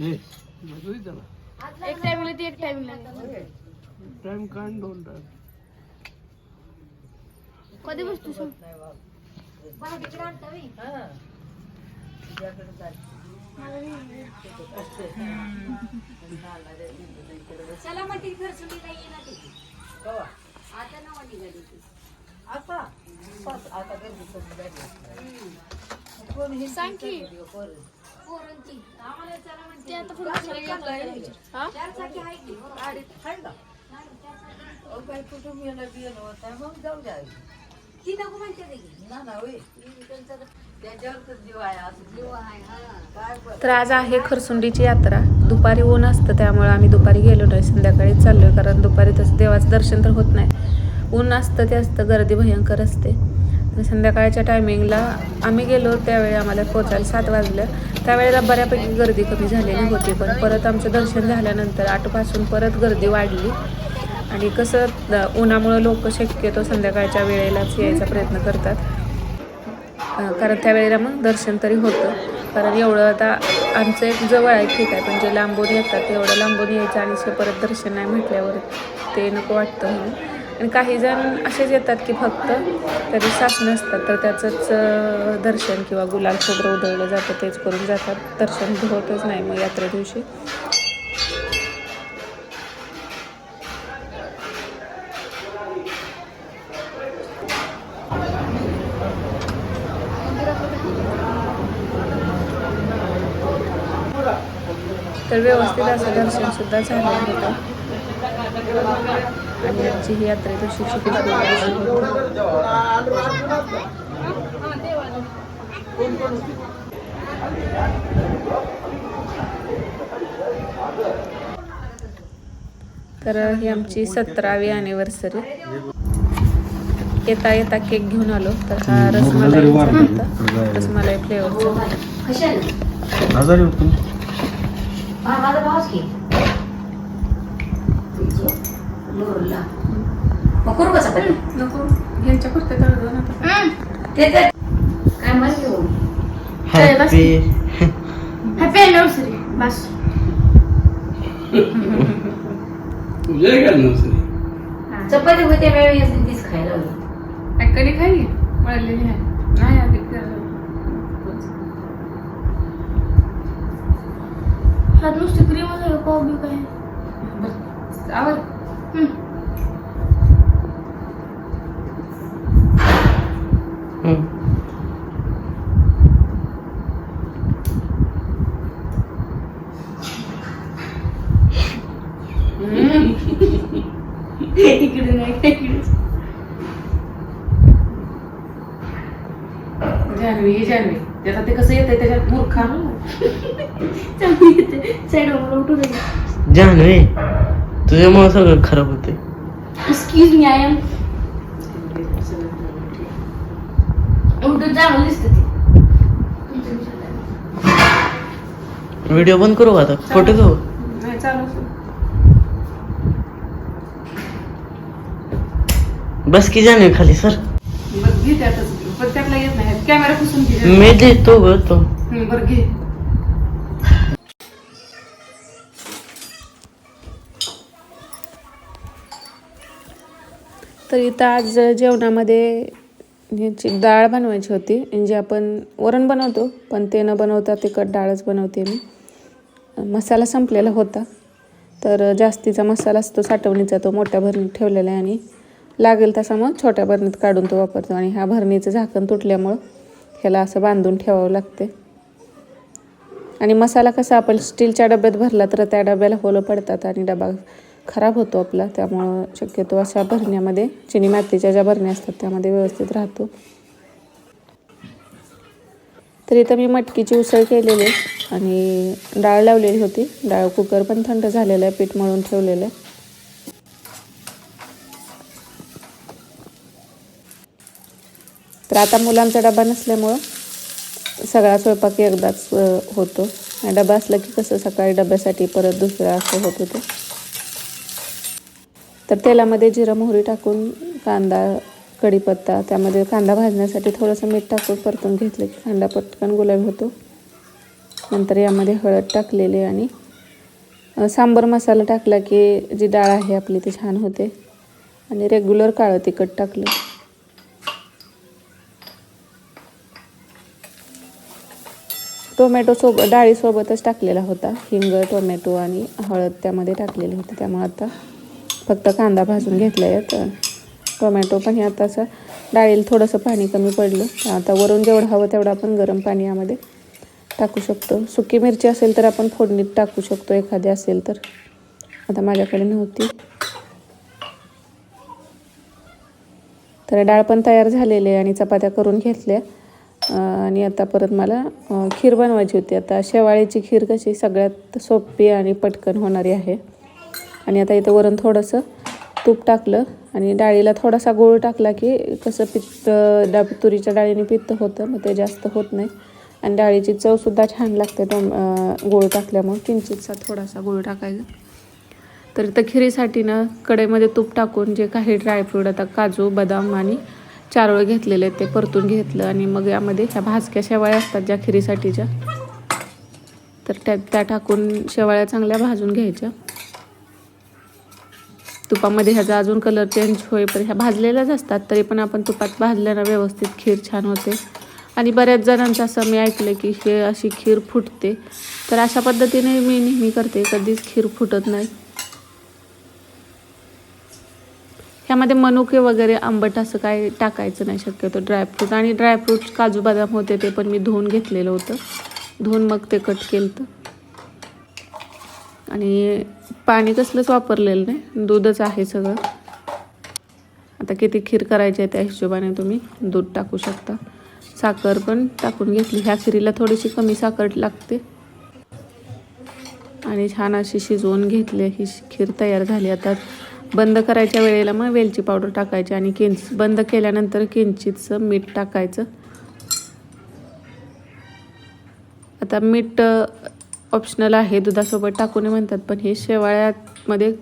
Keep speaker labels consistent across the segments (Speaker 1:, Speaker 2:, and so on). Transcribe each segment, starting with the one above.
Speaker 1: हे त्याला
Speaker 2: एक टाइमला ती एक टाइमला
Speaker 1: टाइम काढ दोन टाइम
Speaker 2: कधी बसतो सर
Speaker 3: चला मग ती घरसुनीला ये ना ती. आता? निघाली ती
Speaker 2: सांग की.
Speaker 3: पोरांची. आम्हाला चला म्हणते.
Speaker 2: ते आता पुढे कशाला गेलं? हा?
Speaker 3: चार चाकी आहे की ती नको म्हणते ते. की. जीव आहे हा.
Speaker 4: तर आज आहे खरसुंडीची यात्रा. दुपारी ऊन असतं त्यामुळे आम्ही दुपारी गेलो नाही. संध्याकाळी चाललोय कारण दुपारी तसं देवाचं दर्शन तर होत नाही. ऊन असतं ते असतं गर्दी भयंकर असते. संध्याकाळच्या टायमिंगला आम्ही गेलो त्यावेळी आम्हाला पोचायला सात वाजलं. त्यावेळेला बऱ्यापैकी गर्दी कमी झालेली होती पण परत आमचं दर्शन झाल्यानंतर आठपासून परत गर्दी वाढली. आणि कसं उन्हामुळं लोक शक्यतो संध्याकाळच्या वेळेलाच यायचा प्रयत्न करतात. कारण त्यावेळेला मग दर्शन तरी होतं. कारण एवढं आता आमचं एक जवळ आहे ठीक आहे पण जे लांबून येतात तेवढं लांबून यायचं आणि ते परत दर्शन नाही म्हटल्यावर ते नको वाटतं म्हणून. आणि काही जण असेच येतात की फक्त तरी सास नसतात तर त्याचंच दर्शन किंवा गुलाल खोबरं उधळलं जातं तेच करून जातात. दर्शन होतच नाही मग यात्रे दिवशी. तर व्यवस्थित असं दर्शन सुद्धा झालं होतं. आणि आमची ही यात्रे होती. तर ही आमची सतरावी अॅनिव्हर्सरी येता येता केक घेऊन आलो तर हा रसमलाईचा होता. रसमलाई फ्लेवरचा
Speaker 3: कशाला
Speaker 1: आजारी होतो
Speaker 3: हा माझा भाऊच की लोरला. मग करू कसा पण
Speaker 4: नको. ह्यांच्या पुरते तळलं ना
Speaker 3: ते तर काय माहिती हो
Speaker 2: हॅपी अॅनिव्हर्सरी बस.
Speaker 1: तुझ्या काय नसते
Speaker 3: चपाती होते तीच खायला
Speaker 4: कधी खाई मळलेली आहे नाही आधी करलं.
Speaker 2: हात नुसती क्रीम पाव बी काय? इकडे नाही काय
Speaker 4: जानवी ही जानवी त्याचा ते कसं येतंय त्याच्यात मूर्खा.
Speaker 2: चांगली येते. साईड मला उठू दे.
Speaker 5: जानवे तुझ्यामुळे सगळं खराब होते
Speaker 2: एक्सक्यूज मी आय एम उलट चांगलं दिसतं ते.
Speaker 5: व्हिडिओ बंद करू का आता? फोटो घेऊ?
Speaker 4: नाही चालू
Speaker 5: बस की जानवे खाली सर.
Speaker 4: बरं घे त्यातच. पण त्यातला येत नाही. कॅमेरा पुसून घे.
Speaker 5: मी देतो ग तो.
Speaker 4: हम्म, बरं घे. तर इथं आज जेवणामध्ये ह्याची डाळ बनवायची होती जे आपण वरण बनवतो पण ते न बनवता तिखट डाळच बनवते मी. मसाला संपलेला होता तर जास्तीचा मसाला असतो साठवणीचा तो मोठ्या भरणीत ठेवलेला आहे आणि लागेल तसा मग छोट्या भरणीत काढून तो वापरतो. आणि ह्या भरणीचं झाकण तुटल्यामुळं ह्याला असं बांधून ठेवावं लागते. आणि मसाला कसा आपण स्टीलच्या डब्यात भरला तर त्या डब्याला होलं पडतात आणि डबा खराब होतो आपला. त्यामुळं शक्यतो अशा भरण्यामध्ये चिनी मातीच्या ज्या भरण्या असतात त्यामध्ये व्यवस्थित राहतो. तर इथं मी मटकीची उसळ केलेली आहे. आणि डाळ लावलेली होती. डाळ कुकर पण थंड झालेलं आहे पीठ मळून ठेवलेलं आहे. तर आता मुलांचा डबा नसल्यामुळं सगळा स्वयंपाक एकदाच होतो. आणि डबा असला की कसं सकाळी डब्यासाठी परत दुसरा असं होत होतं. तर तेलामध्ये जिरं मोहरी टाकून कांदा कढीपत्ता त्यामध्ये कांदा भाजण्यासाठी थोडंसं मीठ टाकून परतून घेतलं की कांदा पटकन गुलाबी होतो. नंतर यामध्ये हळद टाकलेली आणि सांबर मसाला टाकला की जी डाळ आहे आपली ती छान होते. आणि रेग्युलर काळं तिखट टाकलं. टोमॅटो डाळीसोबतच टाकलेला होता. हिंग टोमॅटो आणि हळद त्यामध्ये टाकलेली होती. त्यामुळे आता फक्त कांदा भाजून घेतला आहे टोमॅटो पण हे आता असं डाळीला थोडंसं पाणी कमी पडलं. आता वरून जेवढं हवं तेवढं आपण गरम पाणी यामध्ये टाकू शकतो. सुकी मिरची असेल तर आपण फोडणीत टाकू शकतो. एखादी असेल तर. आता माझ्याकडे नव्हती. तर डाळ पण तयार झालेली आहे आणि चपात्या करून घेतल्या. आणि आता परत मला खीर बनवायची होती. आता शेवाळीची खीर कशी सगळ्यात सोपी आणि पटकन होणारी आहे. आणि आता इथं वरून थोडंसं तूप टाकलं आणि डाळीला थोडासा गूळ टाकला की कसं पित्त डा तुरीच्या डाळीने पित्त होतं मग ते जास्त होत नाही. आणि डाळीची चवसुद्धा छान लागते टोम गोळ गूळ टाकल्यामुळे. किंचितसा थोडासा गूळ टाकायचा. तर त्या खिरीसाठी ना कढईमध्ये तूप टाकून जे काही ड्रायफ्रूट आता काजू बदाम आणि चारोळे घेतलेले आहेत ते परतून घेतलं आणि मग यामध्ये ह्या भाजक्या शेवाळ्या असतात ज्या खिरीसाठीच्या. तर त्या त्या टाकून शेवाळ्या चांगल्या भाजून घ्यायच्या. तुपामध्ये ह्याचा अजून कलर चेंज होईपर्यंत ह्या भाजलेल्याच असतात तरी पण आपण तुपात भाजल्यानं व्यवस्थित खीर छान होते. आणि बऱ्याच जणांचं असं मी ऐकलं की हे अशी खीर फुटते. तर अशा पद्धतीने मी नेहमी करते कधीच खीर फुटत नाही. ह्यामध्ये मनुके वगैरे आंबट असं काय टाकायचं नाही शक्यतो ड्रायफ्रूट आणि ड्रायफ्रूट काजू बदाम होते ते पण मी धुवून घेतलेलं होतं. धुवून मग ते कट केलं तर आणि पाणी कसलंच वापरलेलं नाही. दूधच आहे सगळं. आता किती खीर करायची आहे त्या हिशोबाने तुम्ही दूध टाकू शकता. साखर पण टाकून घेतली. ह्या खिरीला थोडीशी कमी साखर लागते. आणि छान अशी शिजवून घेतली. ही खीर तयार झाली. आता बंद करायच्या वेळेला मग वेलची पावडर टाकायची आणि किंच बंद केल्यानंतर किंचितचं मीठ टाकायचं. आता मीठ ऑप्शनल आहे दुधासोबत टाकू नये म्हणतात पण हे शेवाळ्यामध्ये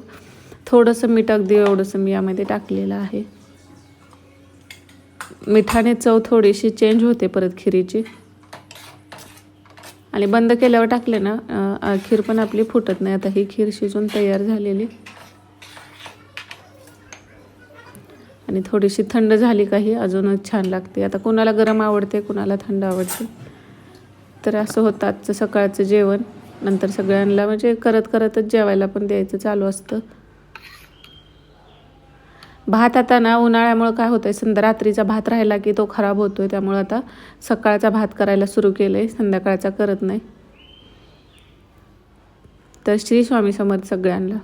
Speaker 4: थोडंसं मीठ अगदी एवढंसं मी यामध्ये टाकलेलं आहे. मिठाने चव थोडीशी चेंज होते परत खिरीची. आणि बंद केल्यावर टाकले ना खीर पण आपली फुटत नाही. आता ही खीर शिजून तयार झालेली. आणि थोडीशी थंड झाली काही अजूनच छान लागते. आता कुणाला गरम आवडते कुणाला थंड आवडते. तर असं होतं आजचं सकाळचं जेवण. नंतर सगळ्यांना म्हणजे करत करतच जेवायला पण द्यायचं चालू असतं. भात आता ना उन्हाळ्यामुळं काय होतंय संध्या रात्रीचा भात राहिला की तो खराब होतोय. त्यामुळं आता सकाळचा भात करायला सुरू केलंय संध्याकाळचा करत नाही. तर श्री स्वामी समर्थ सगळ्यांना.